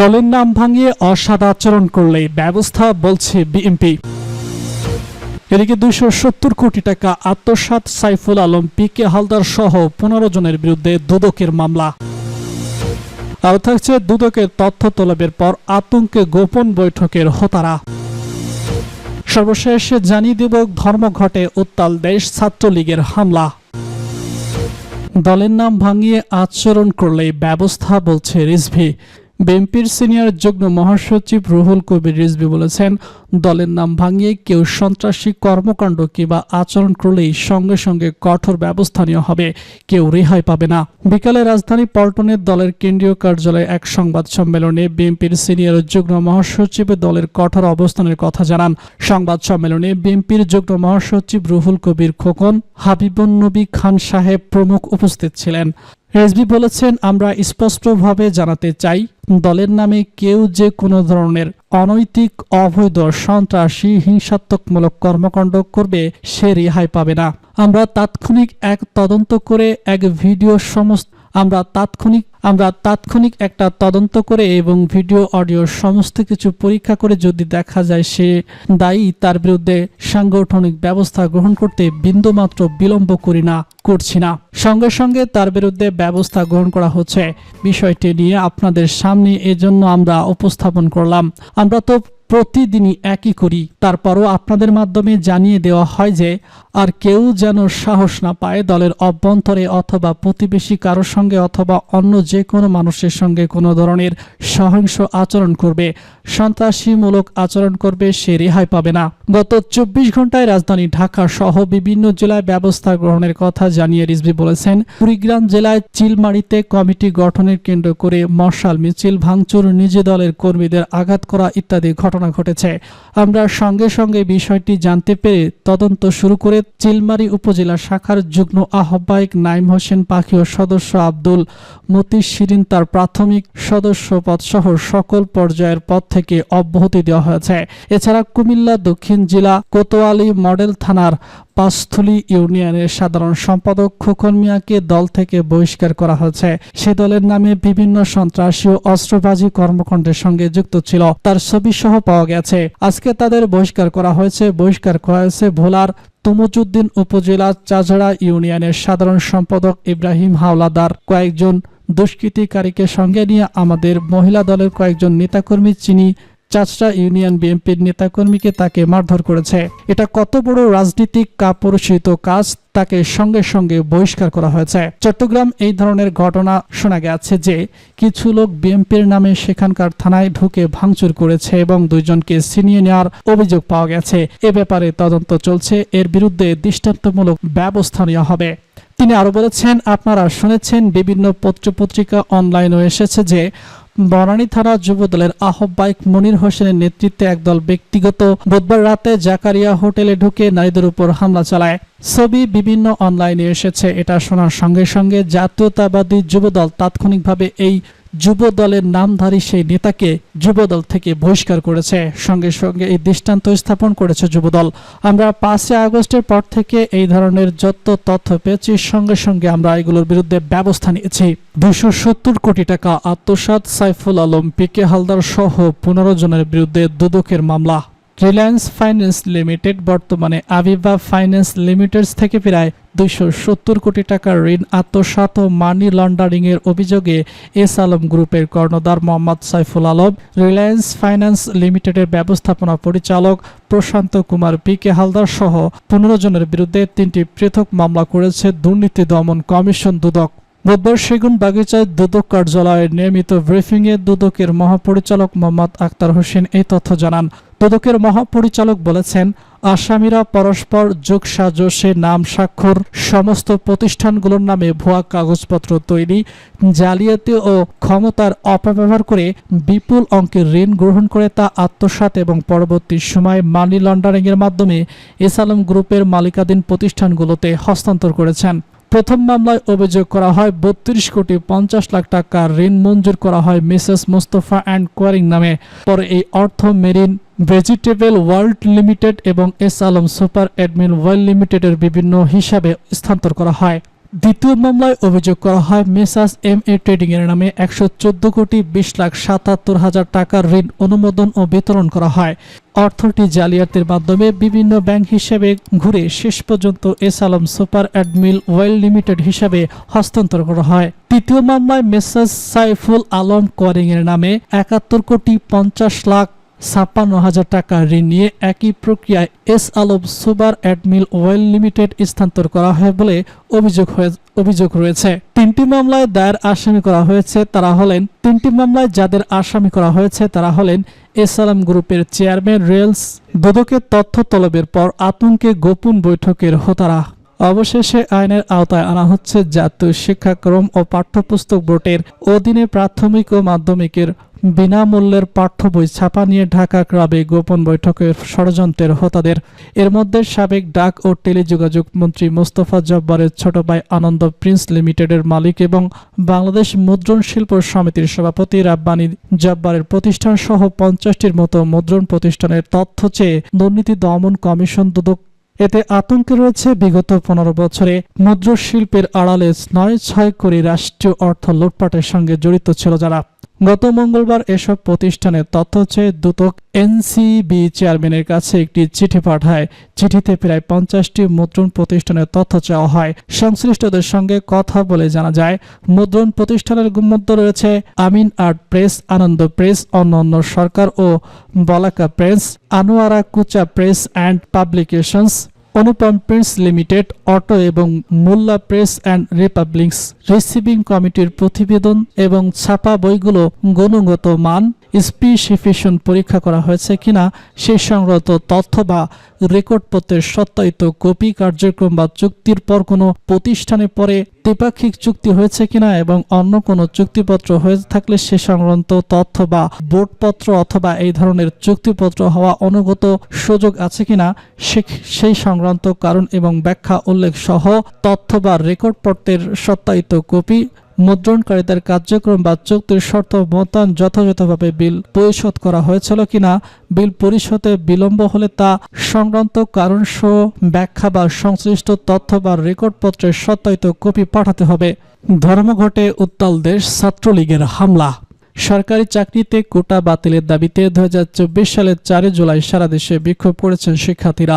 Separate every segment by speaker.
Speaker 1: দলের নাম ভাঙিয়ে অসাদাচরণ করলে ব্যবস্থা বলছে বিএনপি এদিকে দুইশো কোটি টাকা আত্মসাত সাইফুল আলম পি কে হালদার সহ পনেরো জনের বিরুদ্ধে দুদকের মামলা আর থাকছে দুদকের তথ্য তলবের পর আতঙ্কে গোপন বৈঠকের হতারা সর্বশেষ জানিয়ে দেব ধর্মঘটে উত্তাল দেশ ছাত্রলীগের হামলা
Speaker 2: দলের নাম ভাঙিয়ে আচরণ করলে ব্যবস্থা বলছে রিসভি বিএনপির সিনিয়র যুগ্ম মহাসচিব রুহুল কবির রিজভী বলেছেন দলের নাম ভাঙিয়ে কেউ সন্ত্রাসী কর্মকাণ্ড কিংবা আচরণ করলেই সঙ্গে সঙ্গে কঠোর ব্যবস্থা নেওয়া হবে কেউ রেহাই পাবে না বিকালে রাজধানী পল্টনে দলের কেন্দ্রীয় কার্যালয়ে এক সংবাদ সম্মেলনে বিএনপির সিনিয়র যুগ্ম মহাসচিব দলের কঠোর অবস্থানের কথা জানান সংবাদ সম্মেলনে বিএনপির যুগ্ম মহাসচিব রুহুল কবির খোকন হাবিবুন নবী খান সাহেব প্রমুখ উপস্থিত ছিলেন রেজবি বলেছেন আমরা স্পষ্টভাবে জানাতে চাই দলের নামে কেউ যে কোনো ধরনের অনৈতিক অবৈধ সন্ত্রাসী হিংসাত্মকমূলক কর্মকাণ্ড করবে সে রেহাই পাবে না আমরা তাৎক্ষণিক এক তদন্ত করে এক ভিডিও সমস্ত আমরা তাৎক্ষণিক আমরা তাৎক্ষণিক একটা তদন্ত করে এবং ভিডিও অডিও সমস্ত কিছু পরীক্ষা করে যদি দেখা যায় সে দায়ী তার বিরুদ্ধে সাংগঠনিক ব্যবস্থা গ্রহণ করতে বিন্দুমাত্র বিলম্ব করি না করছি না সঙ্গে সঙ্গে তার বিরুদ্ধে ব্যবস্থা গ্রহণ করা হচ্ছে বিষয়টি নিয়ে আপনাদের সামনে এজন্য আমরা উপস্থাপন করলাম আমরা তো প্রতিদিনই একই করি তারপরও আপনাদের মাধ্যমে জানিয়ে দেওয়া হয় যে আর কেউ যেন সাহস না পায় দলের অভ্যন্তরে অথবা প্রতিবেশী কারোর সঙ্গে অথবা অন্য যে কোনো মানুষের সঙ্গে কোনো ধরনের সহিংস আচরণ করবে সন্ত্রাসীমূলক আচরণ করবে সে রেহাই পাবে না গত চব্বিশ ঘন্টায় রাজধানী ঢাকা সহ বিভিন্ন জেলায় ব্যবস্থা গ্রহণের কথা জানিয়ে রিজভি বলেছেন কুড়িগ্রাম জেলায় চিলমারিতে কমিটি গঠনের কেন্দ্র করে মশাল মিছিল ভাঙচুর নিজে দলের কর্মীদের আঘাত করা ইত্যাদি ঘটনা ঘটনা ঘটেছে আমরা সঙ্গে সঙ্গে বিষয়টি জানতে পেরে তদন্ত শুরু করে চিলমারি উপজেলা শাখার যুগ্ম আহ্বায়ক নাইম হোসেন পাখি ও সদস্য আব্দুল মতি শিরিন তার প্রাথমিক সদস্য সহ সকল পর্যায়ের পদ থেকে অব্যাহতি দেওয়া হয়েছে এছাড়া কুমিল্লা দক্ষিণ জেলা কোতোয়ালি মডেল থানার পাঁচথলি ইউনিয়নের সাধারণ সম্পাদক খোকন মিয়াকে দল থেকে বহিষ্কার করা হয়েছে সে দলের নামে বিভিন্ন সন্ত্রাসী ও অস্ত্রবাজি কর্মকাণ্ডের সঙ্গে যুক্ত ছিল তার ছবি সহ পাওয়া গেছে আজকে তাদের বহিষ্কার করা হয়েছে বহিষ্কার করা হয়েছে ভোলার তুমুজুদ্দিন উপজেলার চাজড়া ইউনিয়নের সাধারণ সম্পাদক ইব্রাহিম হাওলাদার কয়েকজন দুষ্কৃতিকারীকে সঙ্গে নিয়ে আমাদের মহিলা দলের কয়েকজন নেতাকর্মী চিনি চাচরা ইউনিয়ন বিএনপির নেতাকর্মীকে তাকে মারধর করেছে এটা কত বড় রাজনীতিক কাপুরুষিত কাজ তাকে সঙ্গে সঙ্গে বহিষ্কার করা হয়েছে চট্টগ্রাম এই ধরনের ঘটনা শোনা গেছে যে কিছু লোক বিএনপির নামে সেখানকার থানায় ঢুকে ভাঙচুর করেছে এবং দুইজনকে ছিনিয়ে নেওয়ার অভিযোগ পাওয়া গেছে এ ব্যাপারে তদন্ত চলছে এর বিরুদ্ধে দৃষ্টান্তমূলক ব্যবস্থা নেওয়া হবে তিনি আরো বলেছেন আপনারা শুনেছেন বিভিন্ন পত্রপত্রিকা অনলাইনও এসেছে যে বনানী থানা যুব দলের আহ্বায়ক মনির হোসেনের নেতৃত্বে একদল ব্যক্তিগত বুধবার রাতে জাকারিয়া হোটেলে ঢুকে নারীদের উপর হামলা চালায় ছবি বিভিন্ন অনলাইনে এসেছে এটা শোনার সঙ্গে সঙ্গে জাতীয়তাবাদী যুবদল তাৎক্ষণিকভাবে এই যুব দলের নামধারী সেই নেতাকে যুবদল থেকে বহিষ্কার করেছে সঙ্গে সঙ্গে এই দৃষ্টান্ত স্থাপন করেছে যুবদল আমরা পাঁচই আগস্টের পর থেকে এই ধরনের যত তথ্য পেয়েছি সঙ্গে সঙ্গে আমরা এগুলোর বিরুদ্ধে ব্যবস্থা নিয়েছি দুশো সত্তর কোটি টাকা আত্মসাত সাইফুল আলম পিকে হালদার সহ পনেরো জনের বিরুদ্ধে দুদকের মামলা রিলায়েন্স ফাইন্যান্স লিমিটেড বর্তমানে আবিবা ফাইন্যান্স লিমিটেডস থেকে প্রায় দুইশো সত্তর কোটি টাকার ঋণ আত্মসাত ও মানি লন্ডারিংয়ের অভিযোগে এস আলম গ্রুপের কর্ণধার মোহাম্মদ সাইফুল আলম রিলায়েন্স ফাইন্যান্স লিমিটেডের ব্যবস্থাপনা পরিচালক প্রশান্ত কুমার পি কে হালদার সহ পনেরো জনের বিরুদ্ধে তিনটি পৃথক মামলা করেছে দুর্নীতি দমন কমিশন দুদক বুধবার সেগুন বাগিচায় দুদক কার্যালয়ের নিয়মিত ব্রিফিংয়ে দুদকের মহাপরিচালক মোহাম্মদ আক্তার হোসেন এই তথ্য জানান দুদকের মহাপরিচালক বলেছেন আসামিরা পরস্পর যোগসাজশে নাম স্বাক্ষর সমস্ত প্রতিষ্ঠানগুলোর নামে ভুয়া কাগজপত্র তৈরি জালিয়াতি ও ক্ষমতার অপব্যবহার করে বিপুল অঙ্কের ঋণ গ্রহণ করে তা আত্মসাত এবং পরবর্তী সময়ে মানি লন্ডারিংয়ের মাধ্যমে এসালাম গ্রুপের মালিকাধীন প্রতিষ্ঠানগুলোতে হস্তান্তর করেছেন প্রথম মামলায় অভিযোগ করা হয় বত্রিশ কোটি পঞ্চাশ লাখ টাকা ঋণ মঞ্জুর করা হয় মিসেস মোস্তফা অ্যান্ড কোয়ারিং নামে পরে এই অর্থ মেরিন ভেজিটেবল ওয়ার্ল্ড লিমিটেড এবং S Alam Super Admin World লিমিটেডের বিভিন্ন হিসাবে স্থানান্তর করা হয় দ্বিতীয় মামলায় অভিযোগ করা হয় মেসাস এম এ ট্রেডিংয়ের নামে একশো কোটি বিশ লাখ সাতাত্তর হাজার টাকার ঋণ অনুমোদন ও বিতরণ করা হয় অর্থটি জালিয়াতির মাধ্যমে বিভিন্ন ব্যাংক হিসেবে ঘুরে শেষ পর্যন্ত S Alam Super Admill well Limited হিসাবে হস্তান্তর করা হয় তৃতীয় মামলায় মেসাস সাইফুল আলম কোয়ারিং এর নামে একাত্তর কোটি পঞ্চাশ লাখ ছাপ্পান্ন হাজার টাকা ঋণ নিয়ে একই প্রক্রিয়ায় S Alam super edible well limited স্থানান্তর করা হয় বলে অভিযোগ অভিযোগ রয়েছে তিনটি মামলায় দায়ের আসামি করা হয়েছে তারা হলেন তিনটি মামলায় যাদের আসামি করা হয়েছে তারা হলেন এস আলম গ্রুপের চেয়ারম্যান রেলস দুদকের তথ্য তলবের পর আতঙ্কে গোপন বৈঠকের হোতারা অবশেষে আইনের আওতায় আনা হচ্ছে জাতীয় শিক্ষাক্রম ও পাঠ্যপুস্তক বোর্ডের অধীনে প্রাথমিক ও মাধ্যমিকের বিনামূল্যের পাঠ্য বই ছাপা নিয়ে ঢাকা ক্লাবে গোপন বৈঠকের ষড়যন্ত্রের হোতাদের এর মধ্যে সাবেক ডাক ও টেলিযোগাযোগ মন্ত্রী মোস্তফা জব্বারের ছোট ভাই আনন্দ প্রিন্স লিমিটেডের মালিক এবং বাংলাদেশ মুদ্রণ শিল্প সমিতির সভাপতি রাব্বানি জব্বারের প্রতিষ্ঠান সহ পঞ্চাশটির মতো মুদ্রণ প্রতিষ্ঠানের তথ্য চেয়ে দুর্নীতি দমন কমিশন দুদক এতে আতঙ্কে রয়েছে বিগত পনেরো বছরে মুদ্রশিল্পের শিল্পের আড়ালে নয় ছয় করে রাষ্ট্রীয় অর্থ লুটপাটের সঙ্গে জড়িত ছিল যারা গত মঙ্গলবার এসব প্রতিষ্ঠানের তথ্য চেয়ে দুতক এনসিবি চেয়ারম্যানের কাছে একটি চিঠি পাঠায় চিঠিতে প্রায় পঞ্চাশটি মুদ্রণ প্রতিষ্ঠানের তথ্য চাওয়া হয় সংশ্লিষ্টদের সঙ্গে কথা বলে জানা যায় মুদ্রণ প্রতিষ্ঠানের মধ্যে রয়েছে Amin art press Ananda press অন্যান্য সরকার ও Balaka press Anwara Kucha press and publications Anupam press limited auto এবং মোল্লা প্রেস অ্যান্ড রিপাবলিক্স রিসিভিং কমিটির প্রতিবেদন এবং ছাপা বইগুলো গুণগত মান স্পিসিফিশন পরীক্ষা করা হয়েছে কিনা সেই সংক্রান্ত তথ্য বা রেকর্ডপত্রের সত্যায়িত কপি কার্যক্রম বা চুক্তির পর কোনো প্রতিষ্ঠানে পরে দ্বিপাক্ষিক চুক্তি হয়েছে কিনা এবং অন্য কোনো চুক্তিপত্র হয়ে থাকলে সে সংক্রান্ত তথ্য বা বোর্ডপত্র অথবা এই ধরনের চুক্তিপত্র হওয়া অনুগত সুযোগ আছে কিনা সেই সংক্রান্ত কারণ এবং ব্যাখ্যা উল্লেখ সহ তথ্য বা রেকর্ডপত্রের সত্যায়িত কপি মুদ্রণকারী তার কার্যক্রম বা চুক্তির শর্ত মতান যথাযথভাবে বিল পরিশোধ করা হয়েছিল কিনা বিল পরিশোধে বিলম্ব হলে তা সংক্রান্ত কারণসহ ব্যাখ্যা বা সংশ্লিষ্ট তথ্য বা রেকর্ডপত্রের সত্যায়িত কপি পাঠাতে হবে ধর্মঘটে উত্তাল দেশ ছাত্রলীগের হামলা সরকারি চাকরিতে কোটা বাতিলের দাবিতে দু সালের চারই জুলাই সারা দেশে বিক্ষোভ করেছেন শিক্ষার্থীরা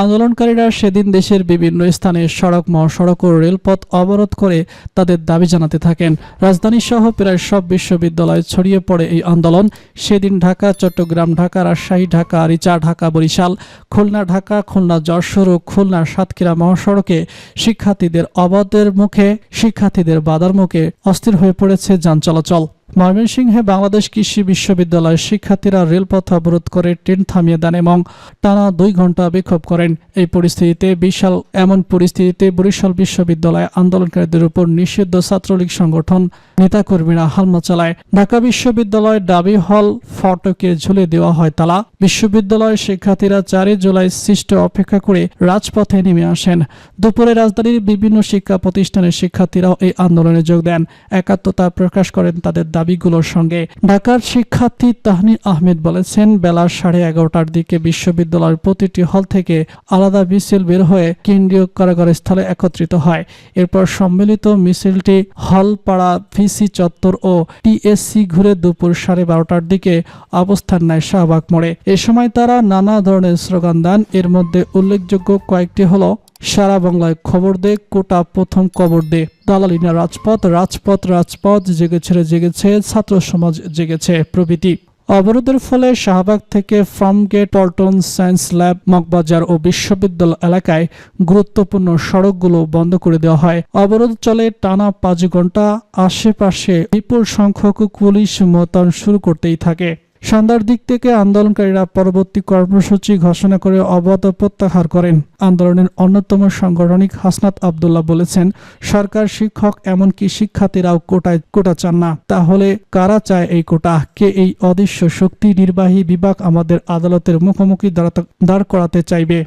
Speaker 2: আন্দোলনকারীরা সেদিন দেশের বিভিন্ন স্থানে সড়ক মহাসড়ক ও রেলপথ অবরোধ করে তাদের দাবি জানাতে থাকেন রাজধানীসহ প্রায় সব বিশ্ববিদ্যালয়ে ছড়িয়ে পড়ে এই আন্দোলন সেদিন ঢাকা চট্টগ্রাম ঢাকা রাজশাহী ঢাকা রিচা ঢাকা বরিশাল খুলনা ঢাকা খুলনা যশোর ও খুলনা সাতক্ষীরা মহাসড়কে শিক্ষার্থীদের অবাধের মুখে শিক্ষার্থীদের বাধার মুখে অস্থির হয়ে পড়েছে যান চলাচল ময়মনসিংহে বাংলাদেশ কৃষি বিশ্ববিদ্যালয়ের শিক্ষার্থীরা রেলপথ অবরোধ করে ট্রেন থামিয়ে দেন এবং টানা দুই ঘন্টা বিক্ষোভ করেন এই পরিস্থিতিতে বিশাল এমন পরিস্থিতিতে বরিশাল বিশ্ববিদ্যালয়ে আন্দোলনকারীদের উপর নিষিদ্ধ ছাত্রলীগ সংগঠন নেতাকর্মীরা হালমা চালায় ঢাকা বিশ্ববিদ্যালয়ের দাবি হল ফটকে ঝুলে দেওয়া হয় তালা বিশ্ববিদ্যালয়ের শিক্ষার্থীরা চারই জুলাই সৃষ্ট অপেক্ষা করে রাজপথে নেমে আসেন দুপুরে রাজধানীর বিভিন্ন শিক্ষা প্রতিষ্ঠানের শিক্ষার্থীরাও এই আন্দোলনে যোগ দেন একাত্মতা প্রকাশ করেন তাদের দাবিগুলোর সঙ্গে ঢাকার শিক্ষার্থী তাহনি আহমেদ বলেছেন বেলা সাড়ে এগারোটার দিকে বিশ্ববিদ্যালয়ের প্রতিটি হল থেকে আলাদা মিছিল বের হয়ে কেন্দ্রীয় কারাগার স্থলে একত্রিত হয় এরপর সম্মিলিত মিছিলটি হল পাড়া ডিসি চত্বর ও টিএসসি ঘুরে দুপুর সাড়ে বারোটার দিকে অবস্থান নেয় শাহবাগ মোড়ে এ সময় তারা নানা ধরনের স্লোগান দেন এর মধ্যে উল্লেখযোগ্য কয়েকটি হলো সারা বাংলায় খবর দে কোটা প্রথম কবর দে দালালিনা রাজপথ রাজপথ রাজপথ জেগেছে জেগেছে ছাত্র সমাজ জেগেছে প্রভৃতি অবরোধের ফলে শাহবাগ থেকে Farmgate Paltan Science Lab Moghbazar ও বিশ্ববিদ্যালয় এলাকায় গুরুত্বপূর্ণ সড়কগুলো বন্ধ করে দেওয়া হয় অবরোধ চলে টানা পাঁচ ঘন্টা আশেপাশে বিপুল সংখ্যক পুলিশ মোতায়েন শুরু করতেই থাকে সন্ধ্যার দিক থেকে আন্দোলনকারীরা পরবর্তী কর্মসূচি ঘোষণা করে অবাধ প্রত্যাহার করেন আন্দোলনের অন্যতম সাংগঠনিক হাসনাত আবদুল্লাহ বলেছেন সরকার শিক্ষক এমনকি শিক্ষার্থীরাও কোটায় কোটা চান না তাহলে কারা চায় এই কোটা কে এই অদৃশ্য শক্তি নির্বাহী বিভাগ আমাদের আদালতের মুখোমুখি দাঁড়াতে দাঁড় করাতে চাইবে